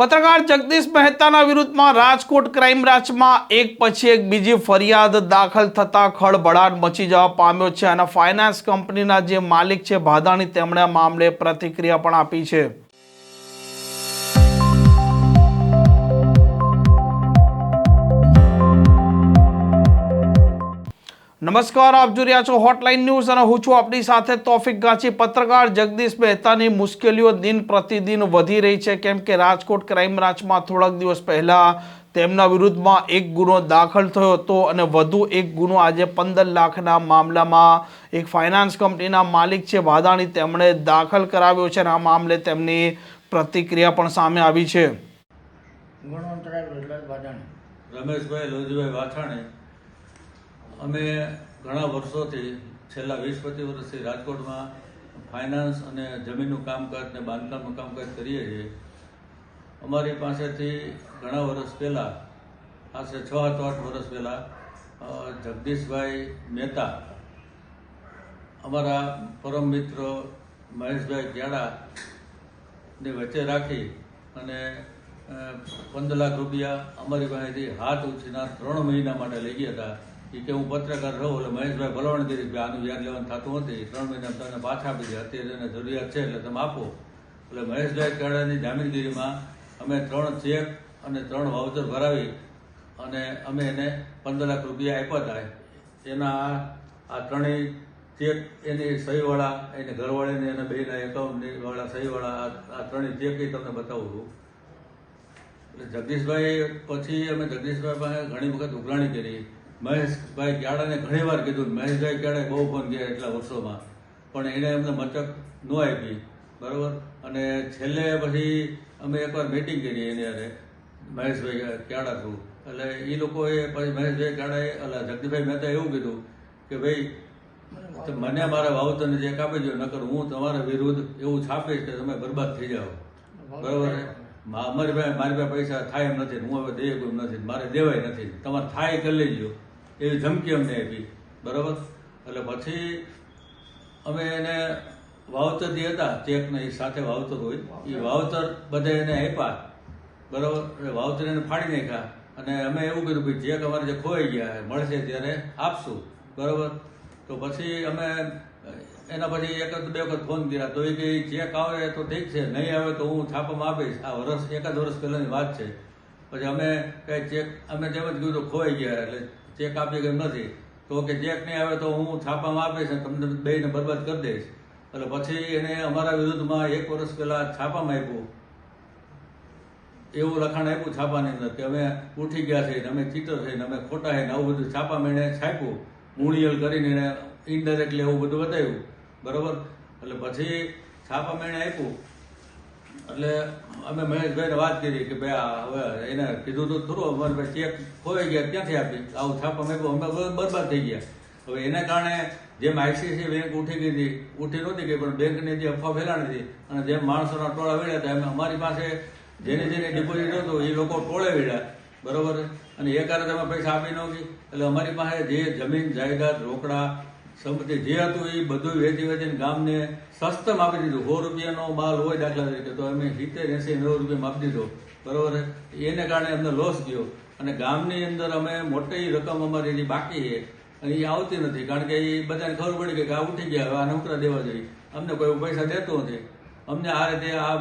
પત્રકાર જગદીશ મહેતાના વિરુદ્ધમાં રાજકોટ ક્રાઇમ બ્રાન્ચમાં એક પછી એક બીજી ફરિયાદ દાખલ થતાં ખળભળાટ મચી જવા પામ્યો છે અને ફાઇનાન્સ કંપનીના જે માલિક છે ભાદાણી તેમણે આ મામલે પ્રતિક્રિયા પણ આપી છે. નમસ્કાર આપ જોઈ રહ્યા છો હોટલાઇન ન્યૂઝ અને હું છું આપણી સાથે તોફિક ગાંચી પત્રકાર જગદીશ મહેતાની મુશ્કેલીઓ દિન પ્રતિદિન વધી રહી છે. કેમ કે રાજકોટ ક્રાઇમ બ્રાન્ચમાં થોડાક દિવસ પહેલાં તેમના વિરુદ્ધમાં એક ગુનો દાખલ થયો હતો અને વધુ એક ગુનો આજે પંદર લાખના મામલામાં એક ફાઇનાન્સ કંપનીના માલિક છે વાદાણી તેમણે દાખલ કરાવ્યો છે અને આ મામલે તેમની પ્રતિક્રિયા પણ સામે આવી છે. રમેશભાઈ લોજીભાઈ વાછાણી અમે ઘણા વર્ષોથી, છેલ્લા વીસ પચીસ વર્ષથી રાજકોટમાં ફાઇનાન્સ અને જમીનનું કામકાજ ને બાંધકામનું કામકાજ કરીએ છીએ. અમારી પાસેથી ઘણા વર્ષ પહેલાં આશરે છ આઠ આઠ વર્ષ પહેલાં જગદીશભાઈ મહેતા, અમારા પરમ મિત્ર મહેશભાઈ ગ્યાડા ને વચ્ચે રાખી અને પંદર લાખ રૂપિયા અમારી પાસેથી હાથ ઉછીના ત્રણ મહિના માટે લઈ ગયા હતા. એ કે હું પત્રકાર રહું એટલે મહેશભાઈ ભલામણ કરી ભાઈ આનું વ્યાજ લેવાનું થતું નથી ત્રણ મહિના તમને પાછા આપી દે. અત્યારે એને જરૂરિયાત છે એટલે તમે આપો. એટલે મહેશભાઈ કેળાની જામીનગીરીમાં અમે ત્રણ ચેક અને ત્રણ વાઉચર ભરાવી અને અમે એને પંદર લાખ રૂપિયા આપ્યા હતા એના આ- ત્રણેય ચેક એની સહીવાળા, એને ઘરવાળીને, એના બેના એકાઉન્ટની વાળા સહીવાળા, આ ત્રણેય ચેક એ તમને બતાવું છું. એટલે જગદીશભાઈ પછી અમે જગદીશભાઈ પાસે ઘણી વખત ઉઘરાણી કરી. મહેશભાઈ ક્યાડાને ઘણી વાર કીધું મહેશભાઈ ક્યાડાએ બહુ ફોન ગયા એટલા વર્ષોમાં. પણ એણે અમને મચક ન આપી, બરાબર? અને છેલ્લે પછી અમે એકવાર મિટિંગ કરી એની અરે મહેશભાઈ ક્યાડા થ્રુ એટલે એ લોકોએ પછી મહેશભાઈ ક્યાડાએ એટલે જગદીભાઈ મહેતા એવું કીધું કે ભાઈ મને મારા વાવતરને જે કાપી દો નકર હું તમારા વિરુદ્ધ એવું છાપીશ કે તમે બરબાદ થઈ જાઓ. બરાબર? અમારી પાસે મારી પાસે પૈસા થાય એમ નથી હું હવે દઈએ એમ નથી મારે દેવાય નથી તમારે થાય કરી લેજો. એવી ધમકી અમને આપી. બરાબર? એટલે પછી અમે એને વાવતર જે હતા ચેકને એ સાથે વાવતર હોય એ વાવતર. બધા એને આપ્યા. બરાબર? વાવતર એને ફાડી નાખ્યા. અને અમે એવું કીધું ભાઈ ચેક અમારે જે ખોવાઈ ગયા મળશે ત્યારે આપશું. બરાબર? તો પછી અમે એના પછી એક જ બે વખત ફોન કર્યા. તો એ કે ચેક આવે તો ઠીક છે નહીં આવે તો હું છાપામાં આપીશ. આ વર્ષ એકાદ વર્ષ પહેલાંની વાત છે. પછી અમે કઈ ચેક અમે જેમ જ કીધું ખોવાઈ ગયા એટલે ચેક આપી કે નથી, તો કે ચેક નહીં આવે તો હું છાપામાં આપીશ તમને બેને બરબાદ કરી દઈશ. એટલે પછી એને અમારા વિરુદ્ધમાં એક વર્ષ પહેલા છાપામાં આપ્યું. એવું લખાણ આપ્યું છાપાની અંદર કે અમે ઉઠી ગયા છે ને અમે ચિત્ર છે અમે ખોટા છે આવું બધું છાપામાં એણે છાપ્યું. મૂણિયલ કરીને એને ઇનડાયરેક્ટલી એવું બધું બતાવ્યું. બરોબર? એટલે પછી છાપામાં એણે આપ્યું. એટલે અમે મહેશભાઈને વાત કરી કે ભાઈ હવે એને કીધું તો ખરું અમારે ભાઈ ચેક ખોવાઈ ગયા, ક્યાંથી આપી? આવું છાપ અમે અમે બરબાદ થઈ ગયા. હવે એના કારણે જેમ આઈસીઆઈસી બેંક ઉઠી ગઈ હતી, ઉઠી નહોતી ગઈ, પણ બેંકની જે અફવા ફેલાણી હતી અને જેમ માણસોના ટોળા વળ્યા હતા, એમ અમારી પાસે જેને જેને ડિપોઝિટ હતું, એ લોકો ટોળે વળ્યા બરોબર અને એ કારણે તમે પૈસા આપી ન એટલે અમારી પાસે જે જમીન, જાયદાદ, રોકડા સંપત્તિ જે હતું એ બધું વેચી વેચીને ગામને સસ્તમ આપી દીધું. સો રૂપિયાનો માલ હોય દાખલા તરીકે, તો અમે સિત્તેર, એસી નવ રૂપિયામાં આપી દીધો. બરોબર એને કારણે અમને લોસ ગયો અને ગામની અંદર અમે મોટી રકમ અમારી એની બાકી છે. અને એ આવતી નથી, કારણ કે એ બધાને ખબર પડી કે આ ઉઠી ગયા, હવે આ નોકરા દેવા જોઈએ. અમને કોઈ પૈસા દેતો નથી. અમને આ રીતે આ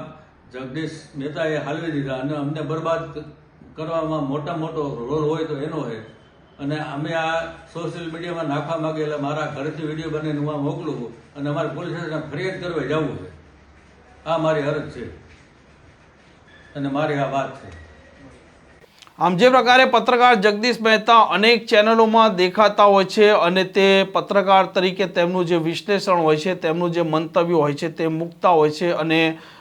જગદીશ મહેતાએ હાલવી દીધા અને અમને બરબાદ કરવામાં મોટા મોટો રોલ હોય તો એનો છે અને અમે આ સોશિયલ મીડિયામાં નાખવા માંગે એટલે મારા ઘરેથી વીડિયો બનાવીને હું આ મોકલું છું અને અમારે પોલીસ સ્ટેશન ફરિયાદ કરવા જવું છે. આ મારી અરજ છે. અને મારી આ વાત છે. આમ જે પ્રકારે પત્રકાર જગદીશ મહેતા અનેક ચેનલોમાં દેખાતા હોય છે અને તે પત્રકાર તરીકે તેમનું જે વિશ્લેષણ હોય છે, તેમનું જે મંતવ્ય હોય છે તે મૂકતા હોય છે અને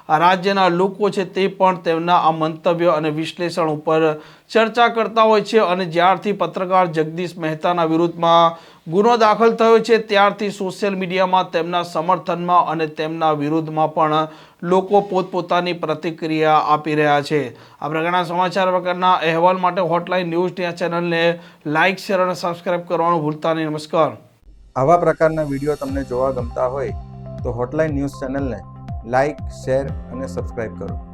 રાજ્યના લોકો છે તે પણ તેમના આ મંતવ્ય અને વિશ્લેષણ ઉપર ચર્ચા કરતા હોય છે અને જ્યારથી પત્રકાર જગદીશ મહેતાના વિરુદ્ધમાં ગુનો દાખલ થયો છે, ત્યારથી સોશિયલ મીડિયામાં તેમના સમર્થનમાં અને તેમના વિરુદ્ધમાં પણ લોકો પોતપોતાની પ્રતિક્રિયા આપી રહ્યા છે. આ પ્રકારના સમાચાર વગરના અહેવાલ માટે હોટલાઇન ન્યૂઝ ચેનલને લાઇક શેર અને સબસ્ક્રાઇબ કરવાનું ભૂલતા નહીં. નમસ્કાર. આવા પ્રકારના વીડિયો તમને જોવા ગમતા હોય તો હોટલાઇન ન્યૂઝ ચેનલને લાઇક શેર અને સબસ્ક્રાઇબ કરો.